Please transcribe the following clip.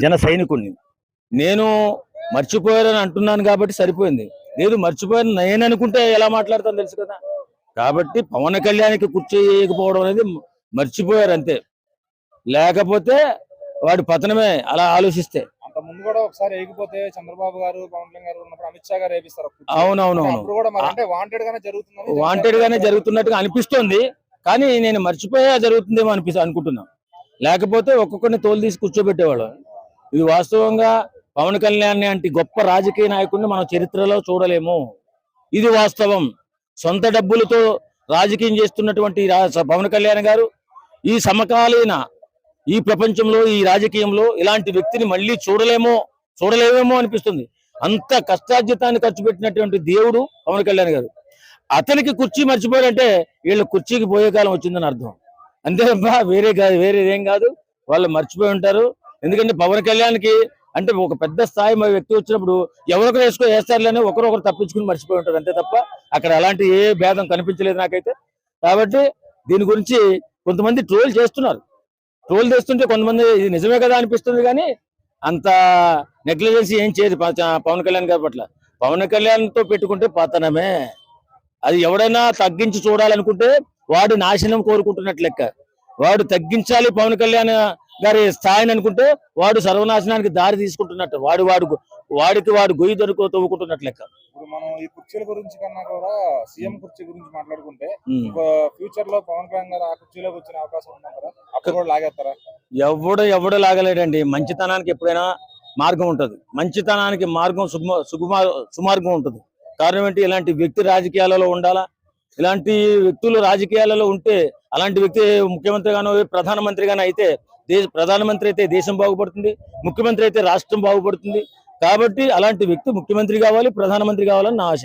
జన సైనికుడిని నేను మర్చిపోయారని అంటున్నాను కాబట్టి సరిపోయింది. లేదు మర్చిపోయాను నేను అనుకుంటే ఎలా మాట్లాడతాను తెలుసు కదా. కాబట్టి పవన్ కళ్యాణ్కి కుర్చీ వేయకపోవడం అనేది మర్చిపోయారు అంతే. లేకపోతే వాడి పతనమే అలా ఆలోచిస్తే. అంత ముందు కూడా ఒకసారి వేయకపోతే చంద్రబాబు గారు పవన్ కళ్యాణ్ గారు ఉన్నప్పుడు అమిత్ షా గారు వేపిస్తారు అంటే వాంటెడ్ గానే వాంటెడ్ గానే జరుగుతున్నట్టుగా అనిపిస్తోంది. కానీ నేను మర్చిపోయా జరుగుతుందేమో అనిపి అనుకుంటున్నా. లేకపోతే ఒక్కొక్కరిని తోలు తీసి కూర్చోబెట్టేవాళ్ళు. ఇది వాస్తవంగా పవన్ కళ్యాణ్ అంటే గొప్ప రాజకీయ నాయకుడిని మనం చరిత్రలో చూడలేము. ఇది వాస్తవం. సొంత డబ్బులతో రాజకీయం చేస్తున్నటువంటి రా- పవన్ కళ్యాణ్ గారు ఈ సమకాలీన ఈ ప్రపంచంలో ఈ రాజకీయంలో ఇలాంటి వ్యక్తిని మళ్ళీ చూడలేమో చూడలేమేమో అనిపిస్తుంది. అంత కష్టార్జితాన్ని ఖర్చు పెట్టినటువంటి దేవుడు పవన్ కళ్యాణ్ గారు. అతనికి కుర్చీ మర్చిపోయాడంటే వీళ్ళు కుర్చీకి పోయే కాలం వచ్చిందని అర్థం. అంతే వేరే కాదు వేరేదేం కాదు. వాళ్ళు మర్చిపోయి ఉంటారు. ఎందుకంటే పవన్ కళ్యాణ్కి అంటే ఒక పెద్ద స్థాయి మా వ్యక్తి వచ్చినప్పుడు ఎవరొకరు వేసుకో వేస్తారులేని ఒకరొకరు తప్పించుకుని మర్చిపోయి ఉంటారు అంతే తప్ప అక్కడ అలాంటి ఏ భేదం కనిపించలేదు నాకైతే. కాబట్టి దీని గురించి కొంతమంది ట్రోల్ చేస్తున్నారు. ట్రోల్ చేస్తుంటే కొంతమంది ఇది నిజమే కదా అనిపిస్తుంది కానీ అంత నెగ్లిజెన్సీ ఏం చేయదు పవన్ కళ్యాణ్ గారి పట్ల. పవన్ కళ్యాణ్తో పెట్టుకుంటే పతనమే. అది ఎవడైనా తగ్గించి చూడాలనుకుంటే వాడు నాశనం కోరుకుంటున్నట్టు లెక్క. వాడు తగ్గించాలి పవన్ కళ్యాణ్ గారి స్థాయిని అనుకుంటే వాడు సర్వనాశనానికి దారి తీసుకుంటున్నట్టు వాడు వాడు వాడికి వాడు గొయ్యి దొరుకు తవ్వుకుంటున్నట్లు లెక్క. ఇప్పుడు మనం ఈ కుర్చీల గురించి కన్నా కూడా సీఎం కుర్చీ గురించి మాట్లాడుకుంటే ఫ్యూచర్లో పవన్ కళ్యాణ్ గారు ఆ కుర్చీలోకి వచ్చిన అవకాశం ఉందా కదా అప్పుడు కూడా లాగేస్తారా? ఎవడు ఎవడు లాగలేడండి. మంచితనానికి ఎప్పుడైనా మార్గం ఉంటుంది. మంచితనానికి మార్గం సుగుమ సుకుమార్ సుమార్గం ఉంటుంది. కారణం ఏంటి? ఇలాంటి వ్యక్తి రాజకీయాలలో ఉండాలా? ఇలాంటి వ్యక్తులు రాజకీయాలలో ఉంటే అలాంటి వ్యక్తి ముఖ్యమంత్రి గానో ప్రధానమంత్రి గానో అయితే దేశ ప్రధానమంత్రి అయితే దేశం బాగుపడుతుంది ముఖ్యమంత్రి అయితే రాష్ట్రం బాగుపడుతుంది. కాబట్టి అలాంటి వ్యక్తి ముఖ్యమంత్రి కావాలి ప్రధానమంత్రి కావాలని నా ఆశ.